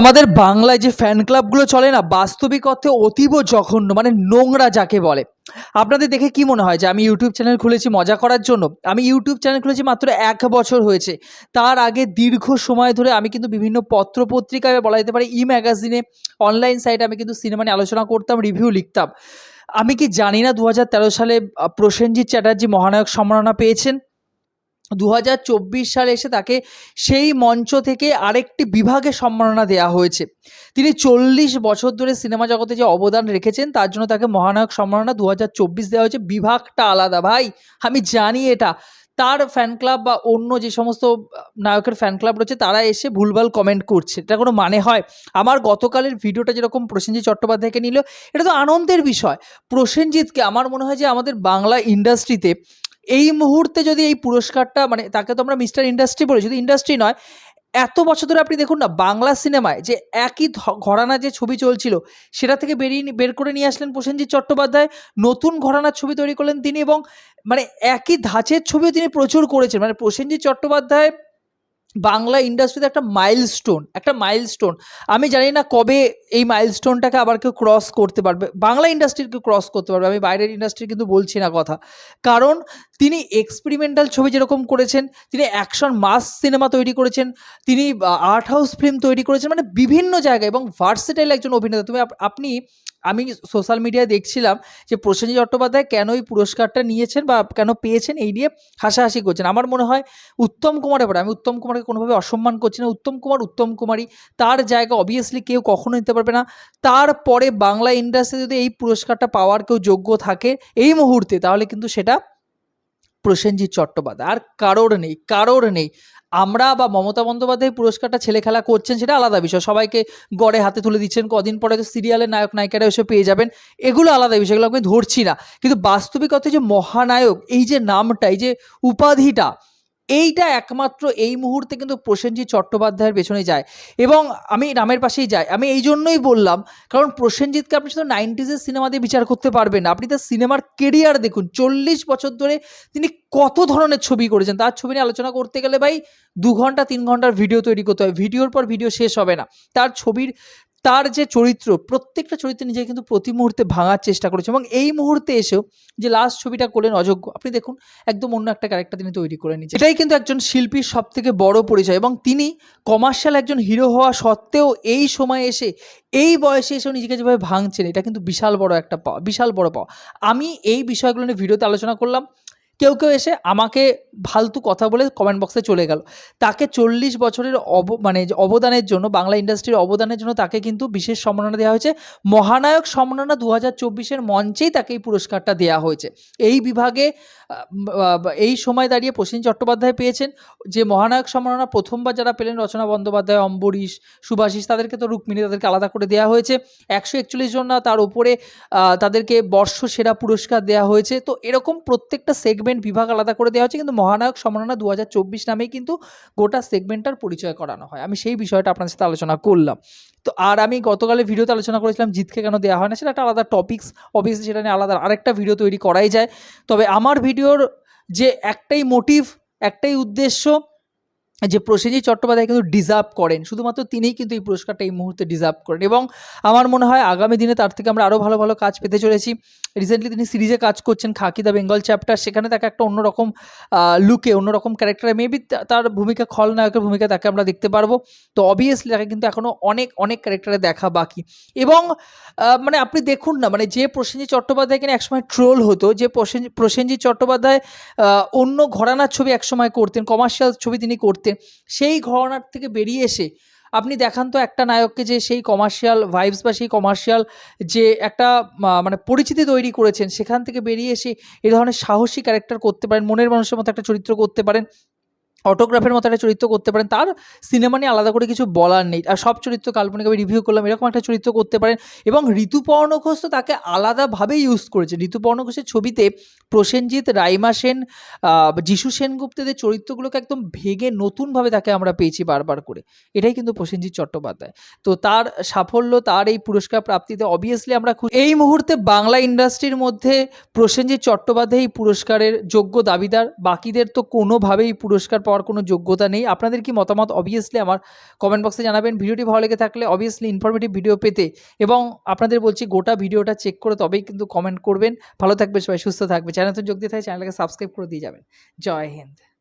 আমাদের বাংলায় যে ফ্যান ক্লাবগুলো চলে না, বাস্তবিক অর্থে অতীব জঘন্য মানে নোংরা যাকে বলে। আপনাদের দেখে কি মনে হয় যে আমি ইউটিউব চ্যানেল খুলেছি মজা করার জন্য? আমি ইউটিউব চ্যানেল খুলেছি মাত্র এক বছর হয়েছে। তার আগে দীর্ঘ সময় ধরে আমি কিন্তু বিভিন্ন পত্র পত্রিকায় বলা যেতে পারে ই ম্যাগাজিনে অনলাইন সাইটে আমি কিন্তু সিনেমা নিয়ে আলোচনা করতাম রিভিউ লিখতাম। আমি কি জানি না দু হাজার তেরো সালে প্রসেনজিৎ চ্যাটার্জি, মহানায়ক সম্মাননা পেয়েছেন? দু হাজার চব্বিশ সালে এসে তাকে সেই মঞ্চ থেকে আরেকটি বিভাগে সম্মাননা দেওয়া হয়েছে। তিনি চল্লিশ বছর ধরে সিনেমা জগতে যে অবদান রেখেছেন, তার জন্য তাকে মহানায়ক সম্মাননা দু হাজার চব্বিশ দেওয়া হয়েছে। বিভাগটা আলাদা, ভাই। আমি জানি এটা। তার ফ্যান ক্লাব বা অন্য যে সমস্ত নায়কের ফ্যান ক্লাব রয়েছে, তারা এসে ভুলভাল কমেন্ট করছে। এটা কোনো মানে হয়? আমার গতকালের ভিডিওটা যেরকম প্রসেনজিৎ চট্টোপাধ্যায়কে নিল, এটা তো আনন্দের বিষয়। প্রসেনজিৎকে আমার মনে হয় যে আমাদের বাংলা ইন্ডাস্ট্রিতে এই মুহূর্তে যদি এই পুরস্কারটা মানে তাকে তো আমরা মিস্টার ইন্ডাস্ট্রি বলি যদি ইন্ডাস্ট্রি নয়, এত বছর ধরে আপনি দেখুন না, বাংলা সিনেমায় যে একই ঘরানা যে ছবি চলছিল, সেটা থেকে বেরিয়ে বের করে নিয়ে আসলেন প্রসেনজিৎ চট্টোপাধ্যায়। নতুন ঘরানার ছবি তৈরি করলেন তিনি এবং মানে একই ধাঁচের ছবিও তিনি প্রচুর করেছেন। মানে প্রসেনজিৎ চট্টোপাধ্যায় বাংলা ইন্ডাস্ট্রিতে একটা মাইলস্টোন একটা মাইলস্টোন আমি জানি না কবে এই মাইলস্টোনটাকে আবার কেউ ক্রস করতে পারবে। বাংলা ইন্ডাস্ট্রির কেউ ক্রস করতে পারবে। আমি বাইরের ইন্ডাস্ট্রি কিন্তু বলছি না কথা। কারণ তিনি এক্সপেরিমেন্টাল ছবি যেরকম করেছেন, তিনি অ্যাকশন মাস সিনেমা তৈরি করেছেন, তিনি আর্ট হাউস ফিল্ম তৈরি করেছেন মানে বিভিন্ন জায়গায় এবং ভার্সেটাইল একজন অভিনেতা। তুমি আপনি আমি সোশ্যাল মিডিয়ায় দেখছিলাম যে প্রসেনজিৎ চট্টোপাধ্যায় কেন এই পুরস্কারটা নিয়েছেন বা কেন পেয়েছেন এই নিয়ে হাসাহাসি করছেন। আমার মনে হয় উত্তম কুমারের পরে আমি উত্তম কুমারকে কোনোভাবে অসম্মান করছি না। উত্তম কুমার, উত্তম কুমারই তার জায়গা অবভিয়াসলি কেউ কখনো নিতে পারবে না। তারপরে বাংলা ইন্ডাস্ট্রি যদি এই পুরস্কারটা পাওয়ার কেউ যোগ্য থাকে এই মুহূর্তে, তাহলে কিন্তু সেটা প্রসেনজিৎ চট্টোপাধ্যায়। আর কারোর নেই কারোর নেই। আমরা বা মমতা বন্দ্যোপাধ্যায় পুরস্কারটা ছেলে খেলা করছেন সেটা আলাদা বিষয়। সবাইকে গড়ে হাতে তুলে দিচ্ছেন। কদিন পরে সিরিয়ালের নায়ক নায়িকারা এসে পেয়ে যাবেন। এগুলো আলাদা বিষয়, এগুলো আমি ধরছি না। কিন্তু বাস্তবিকতা যে মহানায়ক, এই যে নামটা, এই যে উপাধিটা এইটা একমাত্র এই মুহূর্তে কিন্তু প্রসেনজিৎ চট্টোপাধ্যায়ের পেছনে যায়। এবং আমি নামের পাশেই যাই। আমি এই জন্যই বললাম, কারণ প্রসেনজিৎকে আপনি শুধু নাইনটিজের সিনেমা দিয়ে বিচার করতে পারবেন না। আপনি তার সিনেমার কেরিয়ার দেখুন। চল্লিশ বছর ধরে তিনি কত ধরনের ছবি করেছেন, তার ছবি নিয়ে আলোচনা করতে গেলে ভাই দু ঘণ্টা, তিন ঘণ্টার ভিডিও তৈরি করতে হয়। ভিডিওর পর ভিডিও শেষ হবে না। তার ছবির তার যে চরিত্র, প্রত্যেকটা চরিত্র নিজে কিন্তু প্রতি মুহূর্তে ভাঙার চেষ্টা করেছে এবং এই মুহূর্তে এসেও যে লাস্ট ছবিটা করলেন অযোগ্য, আপনি দেখুন একদম অন্য একটা ক্যারেক্টার তিনি তৈরি করে নিচ্ছেন এটাই কিন্তু একজন শিল্পীর সব থেকে বড় পরিচয় এবং তিনি কমার্শিয়াল একজন হিরো হওয়া সত্ত্বেও এই সময় এসে, এই বয়সে এসেও নিজেকে যেভাবে ভাঙছেন, এটা কিন্তু বিশাল বড় একটা পাওয়া, বিশাল বড় পাওয়া। আমি এই বিষয়গুলো নিয়ে ভিডিওতে আলোচনা করলাম। কেউ কেউ এসে আমাকে ফালতু কথা বলে কমেন্ট বক্সে চলে গেল। তাকে চল্লিশ বছরের অব মানে অবদানের জন্য, বাংলা ইন্ডাস্ট্রির অবদানের জন্য তাকে কিন্তু বিশেষ সম্মাননা দেওয়া হয়েছে। মহানায়ক সম্মাননা দু হাজার চব্বিশের মঞ্চেই তাকে এই পুরস্কারটা দেওয়া হয়েছে। এই বিভাগে এই সময় দাঁড়িয়ে প্রসেন চট্টোপাধ্যায় পেয়েছেন। যে মহানায়ক সম্মাননা প্রথমবার যারা পেলেন, রচনা বন্দ্যোপাধ্যায়, অম্বরীশ, সুভাষিস, তাদেরকে তো রুক্মিণী তাদেরকে আলাদা করে দেওয়া হয়েছে। একশো একচল্লিশ জন তার উপরে তাদেরকে বর্ষ সেরা পুরস্কার দেওয়া হয়েছে। তো এরকম প্রত্যেকটা সেগমেন্ট বিভাগ আলাদা করে দেওয়া হচ্ছে কিন্তু মহানায়ক সম্মাননা দু হাজার চব্বিশ নামেই কিন্তু গোটা সেগমেন্টটার পরিচয় করানো হয়। আমি সেই বিষয়টা আপনার সাথে আলোচনা করলাম। তো আর আমি গতকালের ভিডিওতে আলোচনা করেছিলাম জিতকে কেন দেওয়া হয় না, সেটা একটা আলাদা টপিক্স অবভিয়াসলি সেটা নিয়ে আলাদা আরেকটা ভিডিও তৈরি করাই যায়। তবে আমার ভিডিওর যে একটাই মোটিভ একটাই উদ্দেশ্য যে প্রসেনজিৎ চট্টোপাধ্যায় কিন্তু ডিজার্ভ করেন, শুধুমাত্র তিনিই কিন্তু এই পুরস্কারটা এই মুহূর্তে ডিজার্ভ করেন এবং আমার মনে হয় আগামী দিনে তার থেকে আমরা আরও ভালো ভালো কাজ পেতে চলেছি। রিসেন্টলি তিনি সিরিজে কাজ করছেন, খাকি দ্য বেঙ্গল চ্যাপ্টার সেখানে তাকে একটা অন্যরকম লুকে অন্যরকম ক্যারেক্টারে মেবি তার ভূমিকা, খলনায়কের ভূমিকা তাকে আমরা দেখতে পারব। তো অবভিয়াসলি তাকে কিন্তু এখনও অনেক অনেক ক্যারেক্টারে দেখা বাকি। এবং মানে আপনি দেখুন না মানে যে প্রসেনজিৎ চট্টোপাধ্যায় কিনা একসময় ট্রোল হতো, যে প্রসেন- প্রসেনজিৎ চট্টোপাধ্যায় অন্য ঘরানার ছবি একসময় করতেন কমার্শিয়াল ছবি তিনি করতেন। সেই ঘরানার থেকে বেরিয়ে এসে আপনি দেখান তো একটা নায়ককে যে সেই কমার্শিয়াল ভাইবস বা সেই কমার্শিয়াল যে একটা মানে পরিচিতি তৈরি করেছেন, সেখান থেকে বেরিয়ে এসে এ ধরনের সাহসী ক্যারেক্টার করতে পারেন, মনের মানুষের মতো একটা চরিত্র করতে পারেন। অটোগ্রাফের মতো একটা চরিত্র করতে পারেন। তার সিনেমা নিয়ে আলাদা করে কিছু বলার নেই। আর সব চরিত্র কাল্পনিক আমি রিভিউ করলাম, এরকম একটা চরিত্র করতে পারেন। এবং ঋতুপর্ণ ঘোষ তো তাকে আলাদাভাবে ইউজ করেছে। ঋতুপর্ণ ঘোষের ছবিতে প্রসেনজিৎ, রাইমা সেন যিশু সেনগুপ্তেদের চরিত্রগুলোকে একদম ভেঙে নতুনভাবে তাকে আমরা পেয়েছি বারবার করে। এটাই কিন্তু প্রসেনজিৎ চট্টোপাধ্যায়। তো তার সাফল্য, তার এই পুরস্কার প্রাপ্তিতে অবভিয়াসলি আমরা। এই মুহূর্তে বাংলা ইন্ডাস্ট্রির মধ্যে প্রসেনজিৎ চট্টোপাধ্যায় এই পুরস্কারের যোগ্য দাবিদার। বাকিদের তো কোনোভাবেই পুরস্কার হওয়ার কোনো যোগ্যতা নেই। আপনাদের কি মতামত? অবভিয়াসলি আমার কমেন্ট বক্সে জানাবেন। ভিডিওটি ভালো লেগে থাকলে অবভিয়াসলি ইনফরমেটিভ ভিডিও পেতে এবং আপনাদের বলছি গোটা ভিডিওটা চেক করে তবেই কিন্তু কমেন্ট করবেন। ভালো থাকবে সবাই, সুস্থ থাকবে চ্যানেল তো যোগ দিয়ে থাকে চ্যানেলকে সাবস্ক্রাইব করে দিয়ে যাবেন। জয় হিন্দ।